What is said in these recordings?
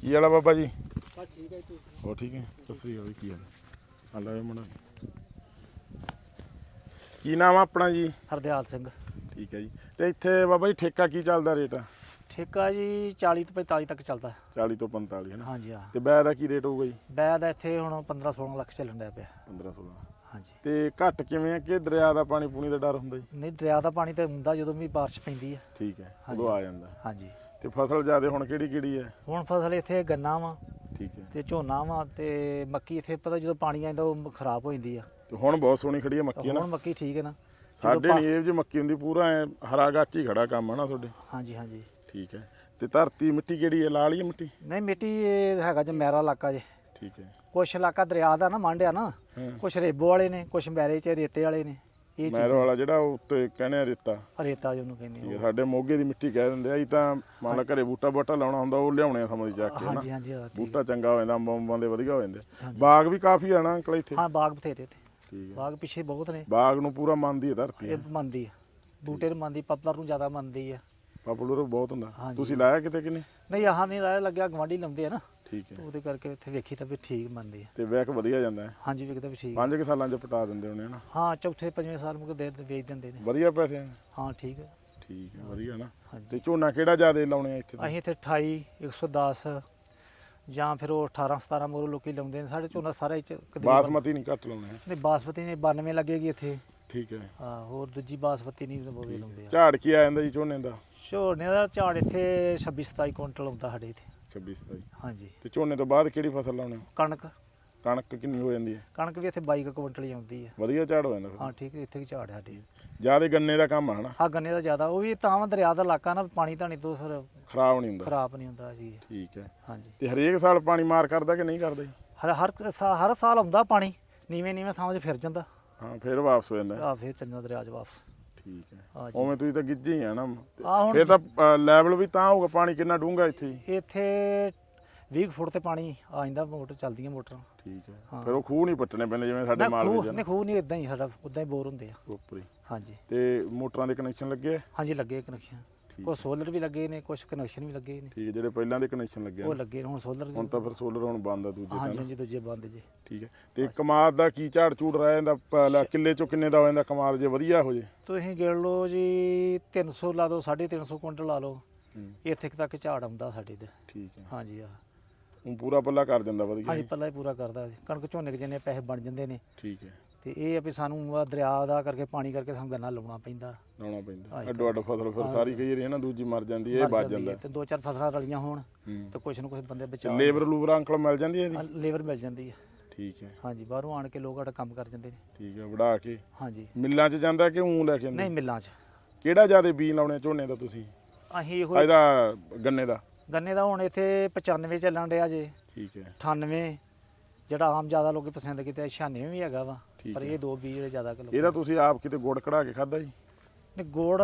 ਕੀ ਵਾਲਾ ਬਾਬਾ ਜੀ? ਬਸ ਠੀਕ ਹੈ ਤੁਸੀਂ ਹੋ ਠੀਕ ਹੈ? ਸਤਿ ਸ੍ਰੀ ਅਕਾਲ ਜੀ, ਕੀ ਹਾਲ ਆ? ਲੈ ਮਣਾ ਕੀ ਨਾਮ ਆ ਆਪਣਾ ਜੀ? ਹਰਦਿਆਲ ਸਿੰਘ। ਠੀਕ ਹੈ ਜੀ। ਤੇ ਇੱਥੇ ਬਾਬਾ ਜੀ ਠੇਕਾ ਕੀ ਚੱਲਦਾ ਰੇਟ? ਠੇਕਾ ਜੀ 40 ਤੋਂ 45 ਤੱਕ ਚੱਲਦਾ। 40 ਤੋਂ 45 ਹੈ ਨਾ ਹਾਂਜੀ ਹਾਂ। ਤੇ ਬੈ ਦਾ ਕੀ ਰੇਟ ਹੋਊਗਾ ਜੀ? ਬੈਦ ਇੱਥੇ ਹੁਣ 15 16 ਲੱਖ ਚੱਲਣ ਡਿਆ ਪਿਆ। 15 16 ਹਾਂਜੀ। ਤੇ ਘੱਟ ਕਿਵੇਂ ਆ ਕਿ ਦਰਿਆ ਦਾ ਪਾਣੀ ਪੂਣੀ ਦਾ ਡਰ ਹੁੰਦਾ ਜੀ? ਨਹੀਂ ਦਰਿਆ ਦਾ ਪਾਣੀ ਤੇ ਹੁੰਦਾ ਜਦੋਂ ਵੀ ਬਾਰਿਸ਼ ਪੈਂਦੀ ਹੈ ਠੀਕ ਹੈ। ਉਦੋਂ ਆ ਜਾਂਦਾ। ਹਾਂਜੀ। ਤੇ ਫਸਲ ਜ਼ਿਆਦੇ ਹੁਣ ਕਿਹੜੀ ਕਿਹੜੀ ਹੈ? ਹੁਣ ਫਸਲ ਇੱਥੇ ਗੰਨਾ ਵਾ ਠੀਕ ਹੈ। ਤੇ ਝੋਨਾ ਵਾ ਤੇ ਮੱਕੀ ਇੱਥੇ ਪਤਾ ਜਦੋਂ ਪਾਣੀ ਆਉਂਦਾ ਉਹ ਖਰਾਬ ਹੋ ਜਾਂਦੀ ਆ। ਤੇ ਹੁਣ ਬਹੁਤ ਸੋਹਣੀ ਖੜੀ ਹੈ ਮੱਕੀ ਹੁਣ ਨਾ? ਮੱਕੀ ਠੀਕ ਹੈ ਨਾ। ਸਾਡੇ ਨਹੀਂ ਇਹ ਜੀ ਮੱਕੀ ਹੁੰਦੀ ਪੂਰਾ ਐ ਹਰਾ ਗਾਚ ਹੀ ਖੜਾ ਕੰਮ ਹੈ ਨਾ ਤੁਹਾਡੇ? ਹਾਂਜੀ ਹਾਂਜੀ। ਠੀਕ ਹੈ। ਤੇ ਧਰਤੀ ਮਿੱਟੀ ਕਿਹੜੀ ਹੈ? ਲਾਲ ਹੀ ਹੈ ਮਿੱਟੀ? ਨਹੀਂ ਮਿੱਟੀ ਇਹ ਹੈਗਾ ਜੇ ਮੈਰਾ ਇਲਾਕਾ ਜੇ। ਠੀਕ ਹੈ। ਕੁਛ ਇਲਾਕਾ ਦਰਿਆ ਦਾ ਨਾ ਮੰਡਿਆ ਨਾ ਹਾਂ। ਕੁਛ ਰੇਬੋ ਵਾਲੇ ਨੇ ਕੁਛ ਮੈਰੇ ਚ ਰੇਤੇ ਵਾਲੇ ਨੇ। ਇਹ ਮੈਰੋ ਵਾਲਾ ਜਿਹੜਾ ਉਹ ਉੱਤੇ ਕਹਿੰਦੇ ਆ ਰੇਤਾ। ਰੇਤਾ ਜਿਹਨੂੰ ਕਹਿੰਦੇ ਠੀਕ ਹੈ ਆ। ਸਾਡੇ ਮੋਗੇ ਦੀ ਮਿੱਟੀ ਕਹਿ ਦਿੰਦੇ ਆ ਇਹ ਤਾਂ ਮੰਨ ਲਾ ਘਰੇ ਬੂਟਾ ਬਾਟਾ ਲਾਉਣਾ ਹੁੰਦਾ ਉਹ ਲਿਆਉਣੇ ਆ ਸਮਝ ਜਾ ਕੇ ਨਾ ਹਾਂਜੀ ਹਾਂਜੀ ਠੀਕ ਬੂਟਾ ਚੰਗਾ ਹੋ ਜਾਂਦਾ ਅੰਬਾਂ ਅੰਬਾਂ ਦੇ ਵਧੀਆ ਹੋ ਜਾਂਦੇ। ਬਾਗ ਵੀ ਕਾਫੀ ਆ ਨਾ ਅੰਕਲ ਇੱਥੇ? ਹਾਂ ਬਾਗ ਬਥੇਰੇ ਤੇ ਠੀਕ ਹੈ। ਬਾਗ ਪਿੱਛੇ ਬਹੁਤ ਨੇ। ਬਾਗ ਨੂੰ ਪੂਰਾ ਮੰਨਦੀ ਹੈ ਧਰਤੀ ਇਹ ਮੰਨਦੀ ਆ। ਬੂਟੇ ਨੂੰ ਮੰਨਦੀ ਪਪਲਰ ਨੂੰ ਜ਼ਿਆਦਾ ਮੰਨਦੀ ਆ। ਪਾਪੂਲਰ ਬਹੁਤ ਹੁੰਦਾ। ਹਾਂਜੀ। ਤੁਸੀਂ ਲਾਇਆ ਕਿਤੇ ਕਿ ਨਹੀਂ? ਨਹੀਂ ਆਹ ਨਹੀਂ ਰਾਇ ਲੱਗਿਆ ਗਵਾਂਢੀ ਲਾਉਂਦੇ ਆ ਨਾ। ਠੀਕ ਹੈ। ਉਹਦੇ ਕਰਕੇ ਇੱਥੇ ਵੇਖੀ ਤਾਂ ਵੀ ਠੀਕ ਮੰਨਦੀ ਆ। ਤੇ ਵੈਕ ਵਧੀਆ ਜਾਂਦਾ ਹੈ। ਹਾਂਜੀ ਵਿਕਦਾ ਵੀ ਠੀਕ ਪੰਜ ਕੁ ਸਾਲਾਂ ਚ ਪਟਾ ਦਿੰਦੇ ਹੋਣੇ ਹਨਾ। ਹਾਂ ਚੌਥੇ ਪੰਜਵੇਂ ਸਾਲ ਮੁਕ ਦੇ ਦੇ ਵੇਚ ਦਿੰਦੇ ਨੇ। ਵਧੀਆ ਪੈਸੇ ਆ। ਹਾਂ ਠੀਕ ਹੈ ਠੀਕ ਹੈ ਵਧੀਆ ਨਾ। ਹਾਂਜੀ। ਤੇ ਝੋਨਾ ਕਿਹੜਾ ਜ਼ਿਆਦਾ ਲਾਉਣੇ ਆ ਇੱਥੇ ਤੁਸੀਂ? ਅਸੀਂ ਇੱਥੇ 28 110 ਜਾਂ ਫਿਰ ਉਹ 18 17 ਮੋਰ ਲੋਕੀ ਲਾਉਂਦੇ ਨੇ। ਸਾਡੇ ਝੋਨਾ ਸਾਰਾ ਹੀ ਚ ਕਦੇ ਬਾਸਮਤੀ ਨਹੀਂ ਘੱਟ ਲਾਉਣੇ। ਨਹੀਂ ਬਾਸਪਤੀ ਨੇ 92 ਲੱਗੇਗੀ ਇੱਥੇ। ਠੀਕ ਹੈ। ਹਾਂ ਹੋਰ ਦੂਜੀ ਬਾਸਪਤੀ ਨਹੀਂ ਬੋਵੇ ਲਾਉਂਦੇ ਆ। ਝਾੜ ਕੀ ਆ ਜਾਂਦਾ ਜੀ ਝੋਨੇ ਦਾ? ਝੋਨੇ ਦਾ ਝਾੜ ਇੱਥੇ 26 27 ਕੁਇੰਟਲ ਆਉਂਦਾ ਸਾਡੇ ਇੱਥੇ। 26 27 ਹਾਂਜੀ। ਤੇ ਝੋਨੇ ਤੋਂ ਬਾਅਦ ਕਿਹੜੀ ਫਸਲ ਲਾਉਣੇ? ਹੋ? ਕਣਕ। ਕਣਕ ਕਿੰਨੀ ਹੋ ਜਾਂਦੀ ਹੈ? ਕਣਕ ਵੀ ਇੱਥੇ 22 ਕੁ ਕੁਇੰਟਲ ਹੀ ਆਉਂਦੀ ਆ ਵਧੀਆ ਝਾੜ ਹੋ ਜਾਂਦਾ ਫਿਰ। ਹਾਂ ਠੀਕ ਹੈ ਇੱਥੇ ਵੀ ਝਾੜ ਹੈ ਸਾਡੇ। ਜ਼ਿਆਦਾ ਗੰਨੇ ਦਾ ਕੰਮ ਆ ਹਨਾ? ਹਾਂ ਗੰਨੇ ਦਾ ਜ਼ਿਆਦਾ। ਉਹ ਵੀ ਤਾਂ ਦਰਿਆ ਦਾ ਇਲਾਕਾ ਨਾ ਪਾਣੀ ਧਾਣੀ ਤੋਂ ਫਿਰ ਖਰਾਬ ਨਹੀਂ ਹੁੰਦਾ। ਖਰਾਬ ਨਹੀਂ ਹੁੰਦਾ ਜੀ। ਠੀਕ ਹੈ। ਹਾਂਜੀ। ਤੇ ਹਰੇਕ ਸਾਲ ਪਾਣੀ ਮਾਰ ਕਰਦਾ ਕਿ ਨਹੀਂ ਕਰਦਾ ਜੀ? ਹਰ ਹਰ ਸਾ- ਹਰ ਸਾਲ ਆਉਂਦਾ ਪਾਣੀ। ਨੀਵੇਂ ਨੀਵੇਂ ਥਾਵਾਂ 'ਚ ਫਿਰ ਜਾਂਦਾ। ਹਾਂ ਫਿਰ ਵਾਪਸ ਹੋ ਜਾਂਦਾ। ਹੈ। ਆ ਫਿਰ ਚੰਗਾ ਦਰਿਆ 'ਚ ਵਾਪਸ। ਠੀਕ ਹੈ। ਉਵੇਂ ਤੁਸੀਂ ਤਾਂ ਗਿੱਜੇ ਹੀ ਆ ਨਾ। ਆ ਹੁਣ ਫਿਰ ਤਾਂ ਲੈਵਲ ਵੀ ਤਾਂ ਹੋਊਗਾ ਪਾਣੀ ਕਿੰਨਾ ਡੂੰਘਾ ਇੱਥੇ? ਜੀ? ਇੱਥੇ 20 ਕੁ ਫੁੱਟ ਤੇ ਪਾਣੀ ਆ ਜਾਂਦਾ ਮੋਟਰ ਚੱਲਦੀਆਂ ਮੋਟਰਾਂ। ਠੀਕ ਹੈ। ਹਾਂ। ਫਿਰ ਉਹ ਖੂਹ ਨਹੀਂ ਪੱਟਣੇ ਪੈਂਦੇ ਜਿਵੇਂ ਸਾਡੇ ਨਾ ਮਾਲ ਖੂਹ ਵਿੱਚ ਨਹੀਂ ਖੂਹ ਨਹੀਂ ਇਦਾਂ ਹੀ ਸਾਡਾ ਉਦਾਂ ਹੀ ਬੋਰ ਹੁੰਦੇ ਆ। ਉੱਪਰ ਹੀ। ਹਾਂਜੀ। ਤੇ ਮੋਟਰਾਂ ਦੇ ਕਨੈਕਸ਼ਨ ਲੱਗੇ ਆ? ਹਾਂਜੀ ਲੱਗੇ ਕਨੈਕਸ਼ਨ ਕੁਝ ਸੋਲਰ ਵੀ ਲੱਗੇ ਨੇ ਕੁਝ ਕਨੈਕਸ਼ਨ ਵੀ ਲੱਗੇ ਨੇ। ਠੀਕ ਹੈ ਜਿਹੜੇ ਪਹਿਲਾਂ ਦੇ ਕਨੈਕਸ਼ਨ ਲੱਗੇ ਉਹ ਨਾ। ਲੱਗੇ ਨੇ ਹੁਣ ਸੋਲਰ ਹੁਣ ਤਾਂ ਫਿਰ ਸੋਲਰ ਹੁਣ ਬੰਦ ਆ ਦੂਜੇ ਹਾਂਜੀ। ਹਾਂਜੀ ਦੂਜੇ ਬੰਦ ਜੇ। ਠੀਕ ਹੈ। ਤੇ ਕਮਾਦ ਦਾ ਕੀ ਝਾੜ ਝੂੜ ਰਹਿ ਜਾਂਦਾ? ਪਹਿਲਾਂ ਕਿੱਲੇ ਚੋਂ ਕਿੰਨੇ ਦਾ ਹੋ ਜਾਂਦਾ ਕਮਾਦ ਜੇ ਵਧੀਆ ਹੋ ਜੇ? ਤੁਸੀਂ ਗਿਣ ਲਓ ਜੀ 300 ਲਾ ਦਿਓ 350 ਕੁਇੰਟਲ ਲਾ ਲਓ। ਇੱਥੇ ਕੁ ਤੱਕ ਝਾੜ ਆਉਂਦਾ ਸਾਡੇ ਤੇ। ਠੀਕ ਹੈ। ਹਾਂਜੀ ਆ ਹੁਣ ਪੂਰਾ ਪੱਲਾ ਕਰ ਦਿੰਦਾ ਵਧੀਆ ਹਾਂਜੀ ਪੱਲਾ ਹੀ ਪੂਰਾ ਕਰਦਾ ਜੀ। ਕਣਕ ਝੋਨੇ ਕੁ ਜਿੰਨੇ ਪੈਸੇ ਬਣ ਜਾਂਦੇ ਨੇ। ਠੀਕ ਹੈ। ਤੇ ਇਹ ਆ ਵੀ ਸਾਨੂੰ ਆ ਦਰਿਆ ਦਾ ਕਰਕੇ ਪਾਣੀ ਕਰਕੇ ਸਾਨੂੰ ਗੰਨਾ ਲਾਉਣਾ ਪੈਂਦਾ। ਲਾਉਣਾ ਪੈਂਦਾ। ਹਾਂਜੀ। ਅੱਡੋ ਅੱਡ ਫਸਲ ਫਿਰ ਸਾਰੀ ਕਈ ਵਾਰੀ ਹੈ ਨਾ ਦੂਜੀ ਮਰ ਜਾਂਦੀ ਹੈ ਇਹ ਬਚ ਜਾਂਦੀ ਤੇ ਦੋ ਚਾਰ ਫਸਲਾਂ ਰਲੀਆਂ ਹੋਣ ਤੇ ਕੁਛ ਨਾ ਕੁਛ ਬੰਦੇ ਬਚਾ ਲੇਬਰ ਲੂਬਰ ਅੰਕਲ ਮਿਲ ਜਾਂਦੀ ਹੈ ਇਹਦੀ ਲੇਬਰ ਮਿਲ ਜਾਂਦੀ ਹੈ। ਠੀਕ ਹੈ। ਹਾਂਜੀ ਬਾਹਰੋਂ ਆਣ ਕੇ ਲੋਕ ਸਾਡਾ ਕੰਮ ਕਰ ਜਾਂਦੇ ਨੇ। ਠੀਕ ਹੈ ਵੜਾ ਕੇ। ਹਾਂਜੀ। ਮਿੱਲਾਂ 'ਚ ਜਾਂਦਾ ਕਿ ਉਂ ਲੈ ਕੇ ਜਾਂਦੇ ਨਹੀਂ ਮਿੱਲਾਂ 'ਚ। ਕਿਹੜਾ ਜ਼ਿਆਦਾ ਬੀਜ ਲਾਉਣੇ ਝੋਨੇ ਦਾ ਤੁਸੀਂ? ਅਸੀਂ ਇਹੋ ਇਹਦਾ ਗੰਨੇ ਦਾ। ਗੰਨੇ ਦਾ ਹੁਣ ਇੱਥੇ 95 ਚੱਲਣ ਡਿਆ ਜੇ। ਠੀਕ ਹੈ। 98 ਜਿਹੜਾ ਆਮ ਜ਼ਿਆਦਾ ਲੋਕੀ ਪਸੰਦ ਕੀਤੇ 96 ਵੀ ਹੈਗਾ ਵਾ ਠੀਕ ਪਰ। ਇਹ ਦੋ ਬੀਜ ਜਿਹੜੇ ਜ਼ਿਆਦਾ ਕਿਲੋ ਇਹਦਾ ਤੁਸੀਂ ਆਪ ਕਿਤੇ ਗੁੜ ਕਢਾ ਕੇ ਖਾਦਾ ਜੀ? ਨੇ ਗੋੜ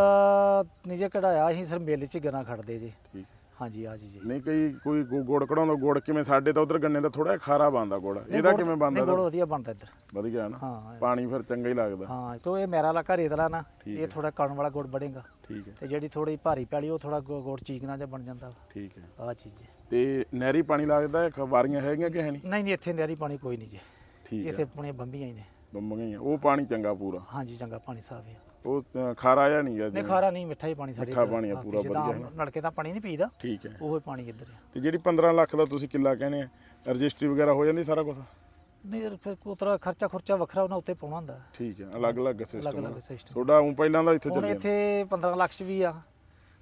ਨਹੀਂ ਜੇ ਕਢਾਇਆ ਅਸੀਂ ਸਰ ਮੇਲੇ 'ਚ ਗਨਾ ਖੜਦੇ ਜੇ। ਠੀਕ। ਹਾਂਜੀ ਆ ਜੀ ਜੀ। ਨਹੀਂ ਕਈ ਕੋਈ ਗੁ- ਗੁੜ ਕਢਾਉਂਦਾ ਗੁੜ ਕਿਵੇਂ ਸਾਡੇ ਤਾਂ ਉਧਰ ਗੰਨੇ ਦਾ ਥੋੜਾ ਖਾਰਾ ਬਣਦਾ ਗੁੜ। ਨਹੀਂ, ਇਹਦਾ ਗੁੜ- ਕਿਵੇਂ ਨਹੀਂ, ਬਣਦਾ ਗੁੜ ਵਧੀਆ ਬਣਦਾ ਇੱਧਰ। ਵਧੀਆ ਹੈ ਨਾ? ਹਾਂ ਪਾਣੀ ਫਿਰ ਚੰਗਾ ਹੀ ਲੱਗਦਾ। ਹਾਂ ਕਿਉਂ ਇਹ ਮੇਰਾ ਇਲਾਕਾ ਰੇਤਲਾ ਨਾ ਠੀਕ ਇਹ। ਥੋੜਾ ਕਣ ਵਾਲਾ ਗੁੜ ਬਣੇਗਾ। ਠੀਕ ਹੈ। ਤੇ ਜਿਹੜੀ ਥੋੜੀ ਭਾਰੀ ਪੈਲੀ ਉਹ ਥੋੜਾ ਗੁੜ ਚੀਕਣਾ ਜਿਹਾ ਬਣ ਜਾਂਦਾ। ਠੀਕ ਹੈ। ਆ ਚੀਜ਼ ਹੈ। ਤੇ ਨਹਿਰੀ ਪਾਣੀ ਲੱਗਦਾ ਹੈ? ਖਵਾਰੀਆਂ ਹੈਗੀਆਂ ਕਿ ਹੈ ਨਹੀਂ? ਨਹੀਂ ਨਹੀਂ ਇੱਥੇ ਨਹਿਰੀ ਪਾਣੀ ਕੋਈ ਨਹੀਂ ਜੇ। ਠੀਕ ਇੱਥੇ ਹੈ ਪੁਣੇ ਬੰਬੀਆਂ ਹੀ ਨੇ। ਬੰਬੀਆਂ ਹੀ ਆ। ਉਹ ਪਾਣੀ ਚੰਗਾ ਪੂਰਾ। ਹਾਂਜੀ ਚੰਗਾ ਪਾਣੀ ਸਾਫ਼ ਹੈ ਉਹ ਅ, ਖਾਰਾ ਜਾਂ ਨਹੀਂ ਗਾ ਨਹੀਂ ਜਿਵੇਂ? ਖਾਰਾ ਨਹੀਂ ਮਿੱਠਾ ਹੀ ਪਾਣੀ ਸਾਡੇ ਮਿੱਠਾ ਇੱਧਰ। ਪਾਣੀ ਆ ਹਾਂ, ਪੂਰਾ ਜਿੱਦਾਂ ਵਧੀਆ ਹੈ ਨਲਕੇ ਦਾ ਪਾਣੀ ਨਹੀਂ ਪੀਦਾ ਠੀਕ ਹੈ। ਉਹ ਹੀ ਪਾਣੀ ਇੱਧਰ ਤੇ ਜਿਹੜੀ 15 ਲੱਖ ਦਾ ਤੁਸੀਂ ਕਿੱਲਾ ਕਹਿੰਦੇ ਆ ਰਜਿਸਟਰੀ ਵਗੈਰਾ ਹੋ ਜਾਂਦੀ ਸਾਰਾ ਕੁਝ ਨਹੀਂ ਯਾਰ ਫਿਰ ਕੋਤਰਾ ਖਰਚਾ ਖੁਰਚਾ ਵੱਖਰਾ ਉਹਨਾਂ ਉੱਤੇ ਪਾਉਣਾ ਹੁੰਦਾ। ਠੀਕ ਹੈ ਅਲੱਗ-ਅਲੱਗ ਅਲੱਗ ਸਿਸਟਮ ਅਲੱਗ ਸਿਸਟਮ ਤੁਹਾਡਾ ਉਹ ਪਹਿਲਾਂ ਦਾ ਇੱਥੇ ਹੁਣ ਚੱਲਿਆ ਇੱਥੇ 15 ਲੱਖ ਚ ਵੀ ਆ।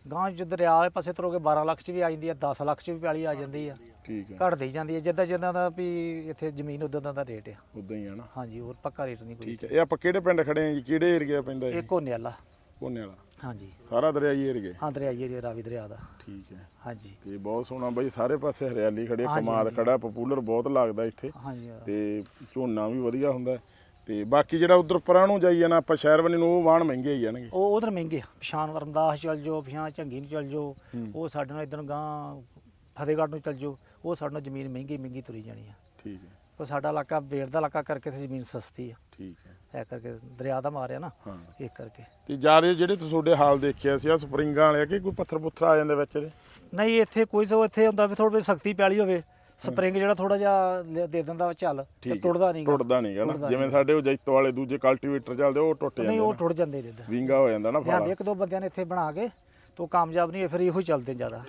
ਗਾਂ ਜਿੱਦ ਦਰਿਆ ਵਾਲੇ ਪਾਸੇ ਤਰੋਗੇ 12 ਲੱਖ ਚ ਵੀ ਆ ਜਾਂਦੀ ਆ 10 ਲੱਖ ਚ ਵੀ ਪੈਲੀ ਆ ਜਾਂਦੀ ਆ। ਠੀਕ ਹੈ ਘਟਦੀ ਜਾਂਦੀ ਆ ਜਿੱਦਾਂ ਜਿੱਦਾਂ ਦਾ ਵੀ ਇੱਥੇ ਜ਼ਮੀਨ ਉਦਾਂ ਦਾ ਰੇਟ ਆ। ਉਦਾਂ ਹੀ ਹੈ ਨਾ। ਹਾਂਜੀ ਹੋਰ ਪੱਕਾ ਰੇਟ ਨਹੀਂ ਕੋਈ। ਠੀਕ ਹੈ ਇਹ ਆਪਾਂ ਕਿਹੜੇ ਪਿੰਡ ਖੜੇ ਆ ਜੀ? ਕਿਹੜੇ ਏਰੀਆ ਪੈਂਦਾ ਇਹ? ਇਹ ਕੋਨੇ ਵਾਲਾ ਕੋਨੇ ਵਾਲਾ। ਹਾਂਜੀ। ਸਾਰਾ ਦਰਿਆਈ ਏਰੀਆ ਹਾਂ ਦਰਿਆਈ ਏਰੀਆ ਰਾਵੀ ਦਰਿਆ ਦਾ। ਠੀਕ ਹੈ ਹਾਂਜੀ। ਤੇ ਬਹੁਤ ਸੋਹਣਾ ਬਾਈ ਸਾਰੇ ਪਾਸੇ ਹਰਿਆਲੀ ਖੜੀ ਹਾਂਜੀ, ਕਮਾਦ ਹਾਂਜੀ। ਖੜਾ ਪਪੂਲਰ ਬਹੁਤ ਲੱਗਦਾ ਇੱਥੇ। ਹਾਂਜੀ ਤੇ ਝੋਨਾ ਵੀ ਵਧੀਆ ਹੁੰਦਾ। ਤੇ ਬਾਕੀ ਜਿਹੜਾ ਉਧਰ ਪਰਾਂ ਨੂੰ ਜਾਈ ਜਾਣਾ ਆਪਾਂ ਸ਼ਹਿਰ ਬਣੀ ਨੂੰ ਉਹ ਵਾਣ ਮਹਿੰਗੇ ਹੀ ਜਾਣਗੇ। ਉਹ ਉਧਰ ਮਹਿੰਗੇ ਆ। ਪਛਾਣ ਵਰਮਦਾਸ ਚੱਲ ਜਾਓ ਪਛਾਣ ਝੰਗੀ ਨੂੰ ਚੱਲ ਜਾਓ। ਉਹ ਸਾਡੇ ਨਾਲ ਇਧਰ ਗਾਂ ਫਤਿਹਗੜ੍ਹ ਨੂੰ ਚੱਲ ਜਾਓ ਉਹ ਸਾਡੇ ਨਾਲ ਜ਼ਮੀਨ ਮਹਿੰਗੀ ਮਹਿੰਗੀ ਤੁਰੀ ਜਾਣੀ ਆ। ਠੀਕ ਹੈ। ਉਹ ਸਾਡਾ ਇਲਾਕਾ ਬੇੜ ਦਾ ਇਲਾਕਾ ਕਰਕੇ ਤੇ ਜ਼ਮੀਨ ਸਸਤੀ ਆ। ਠੀਕ ਹੈ। ਇਹ ਕਰਕੇ ਦਰਿਆ ਦਾ ਮਾਰਿਆ ਨਾ ਹਾਂ। ਇਹ ਕਰਕੇ। ਤੇ ਜ਼ਿਆਦਾ ਜਿਹੜੇ ਤੁਸੀਂ ਤੁਹਾਡੇ ਹਾਲ ਦੇਖਿਆ ਸੀ ਆ ਸਪਰਿੰਗਾਂ ਵਾਲੇ ਕਿ ਕੋਈ ਪੱਥਰ ਪੁੱਥਰ ਆ ਜਾਂਦੇ ਵਿੱਚ ਇਹਦੇ? ਨਹੀਂ ਇੱਥੇ ਕੋਈ ਸੋ ਇੱਥੇ ਹੁੰਦਾ ਵੀ ਥੋੜੀ ਸਖਤੀ ਪੈਲੀ ਹੋਵੇ। ਸਪਰਿੰਗ ਜਿਹੜਾ ਥੋੜਾ ਜਿਹਾ ਦੇ ਦਿੰਦਾ ਵਾ ਚੱਲ ਤੇ। ਟੁੱਟਦਾ ਨਹੀਂ ਟੁੱਟਦਾ ਨਹੀਂਗਾ ਨਾ। ਜਿਵੇਂ ਸਾਡੇ ਉਹ ਜੈਤੋ ਵਾਲੇ ਦੂਜੇ ਕਲਟੀਵੇਟਰ ਚੱਲਦੇ ਉਹ ਟੁੱਟ ਨਹੀਂ ਜਾਂਦੇ ਉਹ ਨੇ। ਟੁੱਟ ਜਾਂਦੇ ਜਿੱਦਾਂ ਵਿੰਗਾ ਹੋ ਜਾਂਦਾ ਨਾ ਹਾਂ ਫਾਲਾ। ਇੱਕ ਦੋ ਬੰਦਿਆਂ ਨੇ ਇੱਥੇ ਬਣਾ ਕੇ ਤੋਂ ਕਾਮਯਾਬ ਨਹੀਂ ਹੋਏ, ਫਿਰ ਇਹੋ ਹੀ ਚੱਲਦੇ ਜ਼ਿਆਦਾ।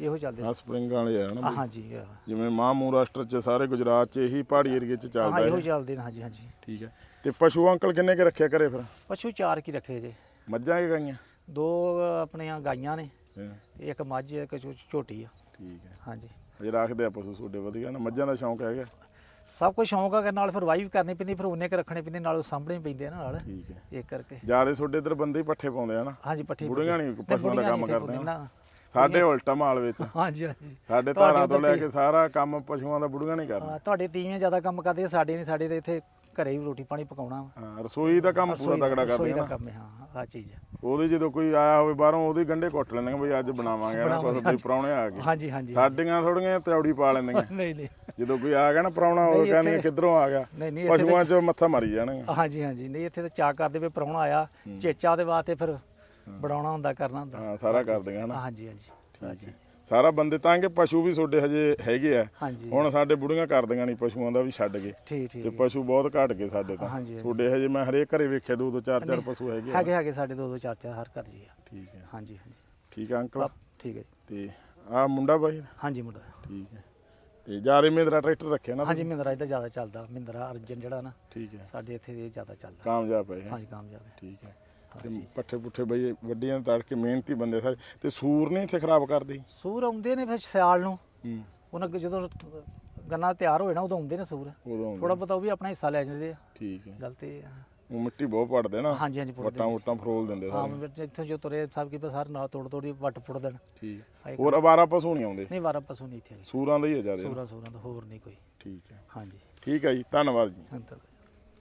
ਇਹੋ ਚੱਲਦੇ ਆ ਸਪਰਿੰਗ ਵਾਲੇ ਆ ਨਾ ਹਾਂ, ਬਈ। ਹਾਂਜੀ ਹਾਂ ਜਿਵੇਂ ਮਾਂ ਮਹਾਰਾਸ਼ਟਰ ਚ ਸਾਰੇ ਗੁਜਰਾਤ ਚ ਇਹੀ ਪਹਾੜੀ ਏਰੀਏ ਚ ਹਾਂ, ਚੱਲਦਾ ਇਹੋ ਹੈ ਚੱਲਦੇ ਨੇ ਹਾਂਜੀ ਹਾਂਜੀ। ਠੀਕ ਹੈ। ਤੇ ਪਸ਼ੂ ਅੰਕਲ ਕਿੰਨੇ ਕੇ ਰੱਖਿਆ ਘਰੇ ਫਿਰ? ਪਸ਼ੂ ਚਾਰ ਕੀ ਰੱਖੇ ਜੇ। ਮੱਝਾਂ ਕਿ ਗਾਈਆਂ? ਦੋ ਆਪਣੀਆਂ ਗਾਈਆਂ ਨੇ ਹਾਂ, ਤੇ ਇੱਕ ਮੱਝ ਇੱਕ ਝੋ- ਝੋਟੀ ਆ। ਠੀਕ ਹੈ। ਹਾਂਜੀ। ਅਜੇ ਰੱਖਦੇ ਆ ਪਸ਼ੂ ਤੁਹਾਡੇ ਵਧੀਆ ਨਾ। ਮੱਝਾਂ ਦਾ ਸ਼ੌਂਕ ਹੈਗਾ? ਸਭ ਕੁਝ ਸ਼ੌਂਕ ਆ ਨਾਲ ਫਿਰ ਵਾਈ ਵੀ ਕਰਨੀ ਪੈਂਦੀ ਫਿਰ ਉਹਨੇ ਕ ਰੱਖਣੇ ਪੈਂਦੇ ਨਾਲ ਸਾਂਭਣੇ ਪੈਂਦੇ ਆ ਨਾ ਨਾਲ। ਠੀਕ ਹੈ। ਇਹ ਕਰਕੇ। ਜਿਆਦੇ ਤੁਹਾਡੇ ਇੱਧਰ ਬੰਦੇ ਹੀ ਪੱਠੇ ਪਾਉਂਦੇ ਆ ਨਾ। ਹਾਂਜੀ ਪੱਠੀ ਬੁੜੀਆਂ ਨਹੀਂ, ਪਸ਼ੂਆਂ ਦਾ ਕੰਮ ਕਰਦੇ ਨਾ। ਸਾਡੇ ਉਲਟਾ ਮਾਲ ਵਿੱਚ। ਹਾਂਜੀ ਹਾਂਜੀ। ਸਾਡੇ ਧਾਰਾਂ ਤੋਂ ਲੈ ਕੇ ਸਾਰਾ ਕੰਮ ਪਸ਼ੂਆਂ ਦਾ ਬੁੜੀਆਂ ਨਹੀਂ ਕਰਨਾ। ਹਾਂ, ਤੁਹਾਡੇ ਤੀਵੀਆਂ ਜ਼ਿਆਦਾ ਕੰਮ ਕਰਦੇ ਆ, ਸਾਡੇ ਨਹੀਂ ਸਾਡੇ ਤੇ ਇੱਥੇ ਘਰੇ ਹੀ ਰੋਟੀ ਪਾਣੀ ਪਕਾਉਣਾ ਵਾ। ਹਾਂ ਰਸੋਈ ਦਾ ਕੰਮ ਪੂਰਾ ਰਸੋਈ ਤਗੜਾ ਕਰਦੇ ਰਸੋਈ ਆ ਦਾ ਨਾ। ਕੰਮ ਹੈ ਹਾਂ ਆਹ ਚੀਜ਼ ਹੈ। ਉਹਦੇ ਜਦੋਂ ਕੋਈ ਆਇਆ ਹੋਵੇ ਬਾਹਰੋਂ ਉਹਦੇ ਗੰਢੇ ਕੁੱਟ ਲੈਂਦੇ ਬਈ ਅੱਜ ਬਣਾਵਾਂਗੇ ਨਾ ਕੁਝ ਬਈ ਪ੍ਰਾਹੁਣੇ ਆ ਗਏ। ਹਾਂਜੀ ਹਾਂਜੀ ਸਾਡੀਆਂ ਥੋੜੀਆਂ ਤੌੜੀ ਪਾ ਲੈਂਦੀਆਂ ਨਹੀਂ ਨਹੀਂ। ਜਦੋਂ ਕੋਈ ਆ ਗਿਆ ਨਾ ਪ੍ਰਾਹੁਣਾ ਉਹ ਨਹੀਂ, ਇੱਥੇ- ਕਿੱਧਰੋਂ ਆ ਗਿਆ? ਨਹੀਂ ਨਹੀਂ ਇੱਥੇ ਪਸ਼ੂਆਂ 'ਚ ਮੱਥਾ ਮਾਰੀ ਜਾਣਗੇ। ਹਾਂਜੀ ਹਾਂਜੀ। ਨਹੀਂ ਇੱਥੇ ਤਾਂ ਚਾਹ ਕਰਦੇ ਵੀ ਪ੍ਰਾਹੁਣਾ ਆਇਆ ਚੇਚਾ ਦੇ ਵਾਸਤੇ ਫਿਰ ਬਣਾਉਣਾ ਹੁੰਦਾ ਕਰਨਾ ਹੁੰਦਾ। ਹਾਂ ਸਾਰਾ ਕਰਦੀਆਂ ਹਨਾ ਹਾਂਜੀ ਹਾਂਜੀ। ਹਾਂਜੀ ਸਾਰਾ ਬੰਦੇ ਤਾਂ ਕਿ ਪਸ਼ੂ ਵੀ ਤੁਹਾਡੇ ਹਜੇ ਹੈਗੇ ਆ। ਹਾਂਜੀ। ਹੁਣ ਸਾਡੇ ਬੁੜੀਆਂ ਕਰਦੀਆਂ ਨਹੀਂ ਪਸ਼ੂਆਂ ਦਾ ਵੀ ਛੱਡ ਗਏ। ਠੀਕ ਤੇ ਪਸ਼ੂ ਬਹੁਤ ਘਟ ਗਏ ਸਾਡੇ ਤਾਂ। ਹਾਂਜੀ, ਹਾਂਜੀ। ਤੁਹਾਡੇ ਹਜੇ ਮੈਂ ਹਰੇਕ ਘਰੇ ਵੇਖਿਆ ਦੋ ਦੋ ਚਾਰ ਚਾਰ ਪਸ਼ੂ ਹੈਗੇ ਆ ਹੈਗੇ ਹੈਗੇ ਸਾਡੇ ਦੋ ਦੋ ਚਾਰ ਚਾਰ ਹਰ ਘਰ ਜੀ ਆ। ਠੀਕ ਹੈ। ਹਾਂਜੀ ਹਾਂਜੀ। ਠੀਕ ਹੈ ਅੰਕਲ? ਠੀਕ ਹੈ ਜੀ। ਤੇ ਆ ਮੁੰਡਾ ਬਾਈ ਹਾਂਜੀ ਮੁੰਡਾ। ਠੀਕ ਹੈ। ਤੇ ਜਾਰੇ ਮੇਰਾ ਟਰੈਕਟਰ ਰੱਖਿਆ ਨਾ ਹਾਂਜੀ ਮਹਿੰਦਰਾ ਇਹਦਾ ਜ਼ਿਆਦਾ ਚੱਲਦਾ ਮਹਿੰਦਰਾ ਅਰਜਨ ਜਿਹੜਾ ਨਾ ਠੀਕ ਹੈ। ਸਾਡੇ ਇੱਥੇ ਇਹ ਜ਼ਿਆਦਾ ਚੱਲਦਾ। ਕਾਮਯਾਬ ਹੈ ਇਹ। ਹਾਂਜੀ ਕਾਮਯਾਬ ਹੈ। ਠੀਕ ਹੈ। ਤੇ ਪੱਠੇ ਪੁੱਠੇ ਬਈ ਵੱਡੀਆਂ ਤੜਕੇ ਮਿਹਨਤੀ ਬੰਦੇ ਸਾਰੇ ਤੇ ਸੂਰ ਨਹੀਂ ਇੱਥੇ ਖਰਾਬ ਕਰਦੀ? ਸੂਰ ਆਉਂਦੇ ਨੇ ਫਿਰ ਸਿਆਲ ਨੂੰ। ਹੂੰ। ਉਹਨਾਂ ਅੱਗੇ ਜਦੋਂ ਗੰਨਾ ਤਿਆਰ ਹੋਏ ਨਾ ਉਦੋਂ ਆਉਂਦੇ ਨੇ ਸੂਰ। ਉਦੋਂ ਆਉਂਦੇ। ਥੋੜਾ ਬਹੁਤਾ ਉਹ ਵੀ ਆਪਣਾ ਹਿੱਸਾ ਲੈ ਜਾਂਦੇ ਆ। ਠੀਕ ਹੈ। ਗੱਲ ਤੇ ਇਹ ਆ। ਉਹ ਮਿੱਟੀ ਬਹੁਤ ਪੜਦੇ ਨਾ। ਹਾਂਜੀ ਹਾਂਜੀ ਪੁੱਟਦੇ ਵਟਾਂ ਵਟਾਂ ਫਰੋਲ ਦਿੰਦੇ ਹਾਂ ਸਾਰੇ। ਵਿੱਚ ਇੱਥੋਂ ਜੋ ਤੁਰੇ ਸਭ ਕੀ ਸਾਰ ਨਾਲ ਤੋੜ ਤੋੜੀ ਵੱਟ ਪੁੱਟ ਦੇਣ। ਠੀਕ ਹੋਰ ਅਵਾਰਾ ਪਸ਼ੂ ਨਹੀਂ ਆਉਂਦੇ? ਨਹੀਂ ਵਾਰਾ ਪਸ਼ੂ ਨਹੀਂ ਇੱਥੇ ਸੂਰਾਂ ਦਾ ਹੀ ਹੈ ਜ਼ਿਆਦਾ। ਸੂਰਾ ਸੂਰਾ ਤਾਂ ਹੋਰ ਨਹੀਂ ਕੋਈ। ਠੀਕ ਹੈ। ਹਾਂਜੀ। ਠੀਕ ਹੈ ਜੀ ਧੰਨਵਾਦ ਜੀ। ਸੰਤ